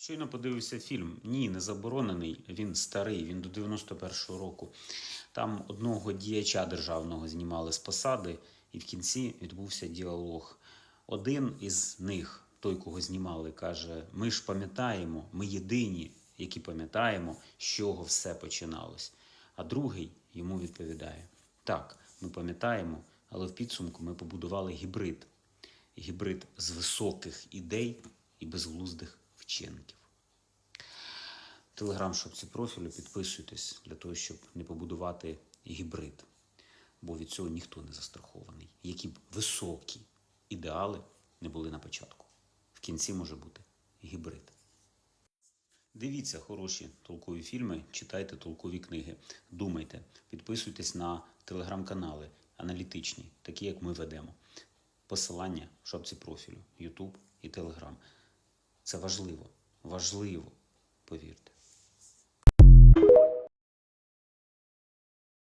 Щойно подивився фільм. Ні, не заборонений. Він старий, він до 91-го року. Там одного діяча державного знімали з посади, і в кінці відбувся діалог. Один із них, той, кого знімали, каже: Ми ж пам'ятаємо, ми єдині, які пам'ятаємо, з чого все починалось. А другий йому відповідає: Так, ми пам'ятаємо, але в підсумку ми побудували гібрид. Гібрид з високих ідей і безглуздих вчинків. Телеграм шопці профілю підписуйтесь для того, щоб не побудувати гібрид. Бо від цього ніхто не застрахований. Які б високі ідеали не були на початку. В кінці може бути гібрид. Дивіться хороші толкові фільми, читайте толкові книги, думайте, підписуйтесь на телеграм-канали аналітичні, такі як ми ведемо. Посилання в шапці профілю, YouTube і Telegram. Це важливо, важливо, повірте.